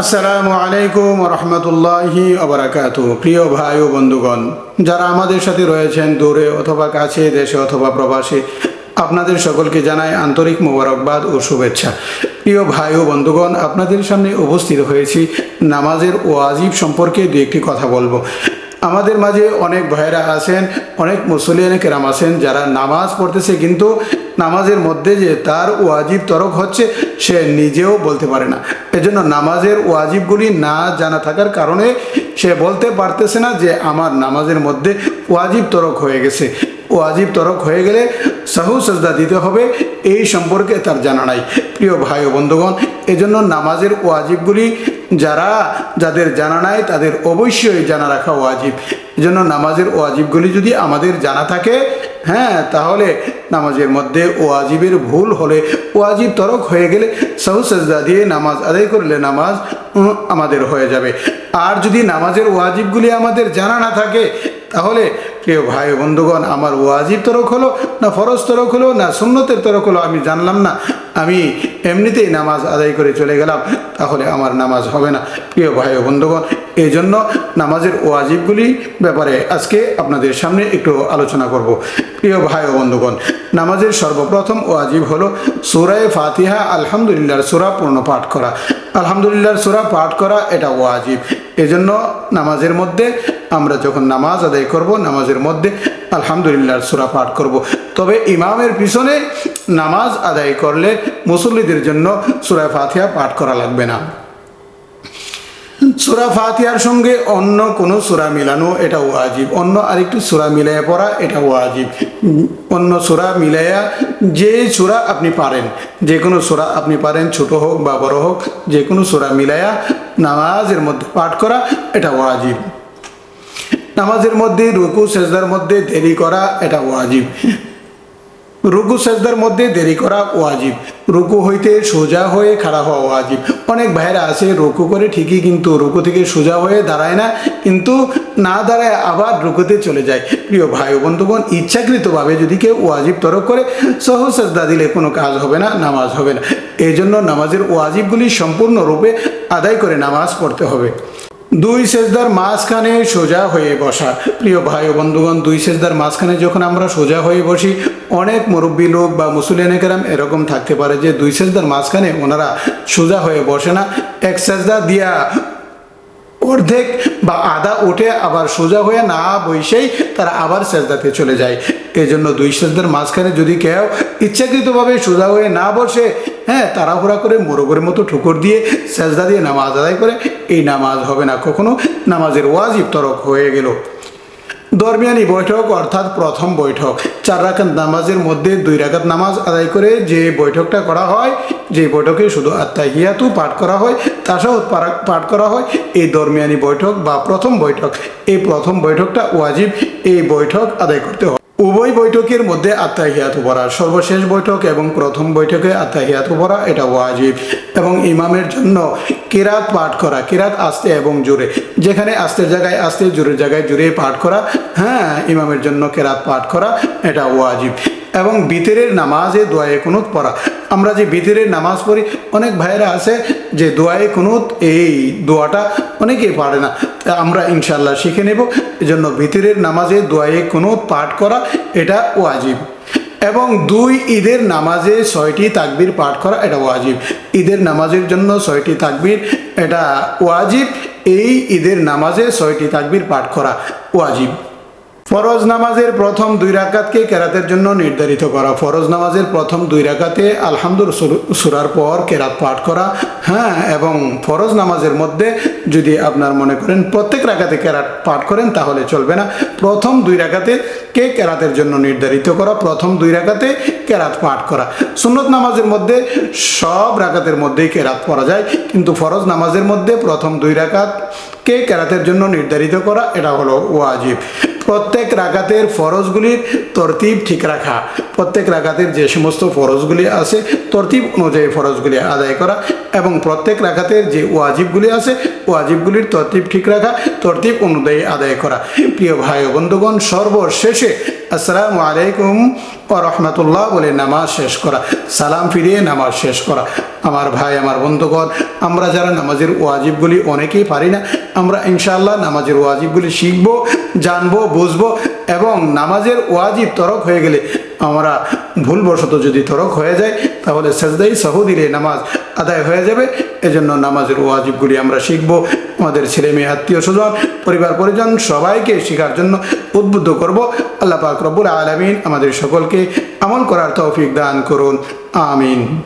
আসসালামু আলাইকুম রহমতুল্লাহি আবরাকাত প্রিয় ভাই ও বন্ধুগণ, যারা আমাদের সাথে রয়েছেন দূরে অথবা কাছে দেশে অথবা প্রবাসে, আপনাদের সকলকে জানাই আন্তরিক মোবারকবাদ ও শুভেচ্ছা। প্রিয় ভাই ও বন্ধুগণ, আপনাদের সামনে উপস্থিত হয়েছি নামাজের ওয়াজিব সম্পর্কে দু একটি কথা বলব। আমাদের মাঝে অনেক ভাইয়েরা আছেন, অনেক মুসলিয়ান কেরাম আছেন যারা নামাজ পড়তেছে, কিন্তু নামাজের মধ্যে যে তার ওয়াজিব তরক হচ্ছে, সে নিজেও বলতে পারে না। এজন্য নামাজের ওয়াজিবগুলি না জানা থাকার কারণে সে বলতে পারতেছে না যে আমার নামাজের মধ্যে ওয়াজিব তরক হয়ে গেছে। ওয়াজিব তরক হয়ে গেলে সাহু সাজদা দিতে হবে, এই সম্পর্কে তার জানা নাই। প্রিয় ভাই ও বন্ধুগণ, এজন্য নামাজের ওয়াজিবগুলি যারা যাদের জানা নাই, তাদের অবশ্যই জানা রাখা ওয়াজিব। এজন্য নামাজের ওয়াজিবগুলি যদি আমাদের জানা থাকে হ্যাঁ তাহলে নামাজের মধ্যে ওয়াজিবের ভুল হলে, ওয়াজিব তরক হয়ে গেলে সাহু সাজদা দিয়ে নামাজ আদায় করলে নামাজ আমাদের হয়ে যাবে। আর যদি নামাজের ওয়াজিবগুলি আমাদের জানা না থাকে, তাহলে প্রিয় ভাই বন্ধুগণ, আমার ওয়াজিব তরক হলো, না ফরজ তরক হলো, না সুন্নতের তরক হলো, আমি জানলাম না। আমি এমনিতেই নামাজ আদায় করে চলে গেলাম, তাহলে আমার নামাজ হবে না। প্রিয় ভাই বন্ধুগণ এই জন্য নামাজের ওয়াজিবগুলি ব্যাপারে আজকে আপনাদের সামনে একটু আলোচনা করব। প্রিয় ভাই ও বন্ধুগণ, নামাজের সর্বপ্রথম ওয়াজিব হলো সুরায় ফাতিহা, আলহামদুলিল্লাহর সুরা পূর্ণ পাঠ করা। আলহামদুলিল্লাহর সুরা পাঠ করা এটা ওয়াজিব। এজন্য নামাজের মধ্যে আমরা যখন নামাজ আদায় করব, নামাজের মধ্যে আলহামদুলিল্লাহ সুরা পাঠ করব। তবে ইমামের পিছনে নামাজ আদায় করলে মুসল্লিদের জন্য সুরা ফাতিহা পাঠ করা লাগবে না। সুরা ফাতিহার সঙ্গে অন্য কোনো সুরা মিলানো এটা ওয়াজিব। অন্য আরেকটু সুরা মিলাইয়া পড়া এটা ওয়াজিব। অন্য সুরা মিলাইয়া যে সুরা আপনি পারেন যে কোনো সুরা আপনি পারেন, ছোট হোক বা বড় হোক যে কোনো সুরা মিলাইয়া নামাজের মধ্যে পাঠ করা এটা ওয়াজিব। নামাজের মধ্যে রুকু, সেজদার মধ্যে দেরি করা এটা ওয়াজিব। রুকু সেজদার মধ্যে দেরি করা ওয়াজিব। রুকু হইতে সোজা হয়ে খাড়া হওয়া ওয়াজিব। অনেক ভাইরা আছে রুকু করে ঠিকই কিন্তু রুকু থেকে সোজা হয়ে দাঁড়ায় না, কিন্তু না দাঁড়ায় আবার রুকুতে চলে যায়। প্রিয় ভাই ও বন্ধুগণ, ইচ্ছাকৃতভাবে যদি কেউ ওয়াজিব তরক করে, সহ সেজদা দিলে কোনো কাজ হবে না, নামাজ হবে না। এই জন্য নামাজের ওয়াজিবগুলি সম্পূর্ণরূপে আদায় করে নামাজ পড়তে হবে। দুই সেজদার মাঝখানে সোজা হয়ে বসা। প্রিয় ভাই ও বন্ধুগণ, দুই সেজদার মাঝখানে যখন আমরা সোজা হয়ে বসি, অনেক মুরব্বী লোক বা মুসলিয়ানেকেরাম এরকম থাকতে পারে যে দুই সেজদার মাঝখানে ওনারা সোজা হয়ে বসে না। এক সেজদা দিয়া অর্ধেক বা আধা উঠে আবার সোজা হয়ে না বসেই তারা আবার সেজদাতে চলে যায়। এই জন্য দুই সেজদার মাঝখানে যদি কেউ ইচ্ছাকৃতভাবে সোজা হয়ে না বসে হ্যাঁ তাড়াহুড়া করে মোরগের মতো ঠুকর দিয়ে সেজদা দিয়ে নামাজ আদায় করে, এই নামাজ হবে না কখনো। নামাজের ওয়াজিব তরক হয়ে গেল। দরমিয়ানি বৈঠক অর্থাৎ প্রথম বৈঠক। চার রাকাত নামাজের মধ্যে দুই রাকাত নামাজ আদায় করে যে বৈঠকটা করা হয়, যে বৈঠকে শুধু আত্মাহিয়াতু পাঠ করা হয় তাসাউদ পাঠ করা হয়, এই দরমিয়ানি বৈঠক বা প্রথম বৈঠক, এই প্রথম বৈঠকটা ওয়াজিব, এই বৈঠক আদায় করতে হয় উভয় বৈঠকের মধ্যে আত্মাহিয়াতু পড়া সর্বশেষ বৈঠক এবং প্রথম বৈঠকে আত্মাহিয়াতু পড়া এটা ওয়াজিব। এবং ইমামের জন্য কিরাত পাঠ করা, কিরাত আস্তে এবং জোরে। যেখানে আস্তের জায়গায় আস্তে, জোরের জায়গায় জোরে পাঠ করা হ্যাঁ ইমামের জন্য কেরাত পাঠ করা, এটা ওয়াজিব। এবং বিতেরের নামাজে দোয়ায়ে কুনুত পড়া। আমরা যে বিতেরের নামাজ পড়ি, অনেক ভাইয়েরা আছে যে দোয়ায়ে কুনুত, এই দোয়াটা অনেকেই পারে না। আমরা ইনশাল্লাহ শিখে নেব। এজন্য ভিতরের নামাজে দোয়ায়ে কোনো পাঠ করা এটা ওয়াজিব। এবং দুই ঈদের নামাজে ছয়টি তাকবির পাঠ করা এটা ওয়াজিব। ঈদের নামাজের জন্য ছয়টি তাকবির এটা ওয়াজিব। এই ঈদের নামাজে ছয়টি তাকবির পাঠ করা ওয়াজিব। ফরজ নামাজের প্রথম দুই রাকাতকে কেরাতের জন্য নির্ধারিত করা। ফরজ নামাজের প্রথম দুই রাকাতে আলহামদুল সুরার পর কেরাত পাঠ করা। হ্যাঁ এবং ফরজ নামাজের মধ্যে যদি আপনার মনে করেন প্রত্যেক রাকাতে কেরাত পাঠ করেন, তাহলে চলবে না। প্রথম দুই রাকাতে কে কেরাতের জন্য নির্ধারিত করা? প্রথম দুই রাকাতে কেরাত পাঠ করা। সুন্নত নামাজের মধ্যে সব রাকাতের মধ্যেই কেরাত পড়া যায়, কিন্তু ফরজ নামাজের মধ্যে প্রথম দুই রাকাত কে কেরাতের জন্য নির্ধারিত করা? এটা হলো ওয়াজিব। প্রত্যেক রাগাতের ফরজগুলির তরতিব ঠিক রাখা। প্রত্যেক রাগাতের যে সমস্ত ফরজগুলি আছে, তরতিব অনুযায়ী ফরজগুলি আদায় করা এবং প্রত্যেক রাগাতের যে ওয়াজিবগুলি আছে, ওয়াজিবগুলির তরতিব ঠিক রাখা, তরতিব অনুযায়ী আদায় করা। প্রিয় ভাই বন্ধুগণ, সর্বশেষে আসসালামু আলাইকুম ও রহমতুল্লাহ বলে নামাজ শেষ করা। সালাম ফিরিয়ে নামাজ শেষ করা। আমার ভাই, আমার বন্ধুগণ, আমরা যারা নামাজের ওয়াজিবগুলি অনেকেই পারি না, আমরা ইনশাআল্লাহ নামাজের ওয়াজিবগুলি শিখব, জানব, বুঝব এবং নামাজের ওয়াজিব তরক হয়ে গেলে আমরা ভুলবশত যদি তরক হয়ে যায় তাহলে সেজদাই সহ দিলে নামাজ আদায় হয়ে যাবে। এজন্য নামাজের ওয়াজিবগুলি আমরা শিখব। আমাদের ছেলে মেয়ে, আত্মীয় স্বজন, পরিবার, পরিজন, সবাইকে শেখার জন্য উদ্বুদ্ধ করব। আল্লাহ পাক রব্বুল আলমিন আমাদের সকলকে আমল করার তৌফিক দান করুন। আমিন।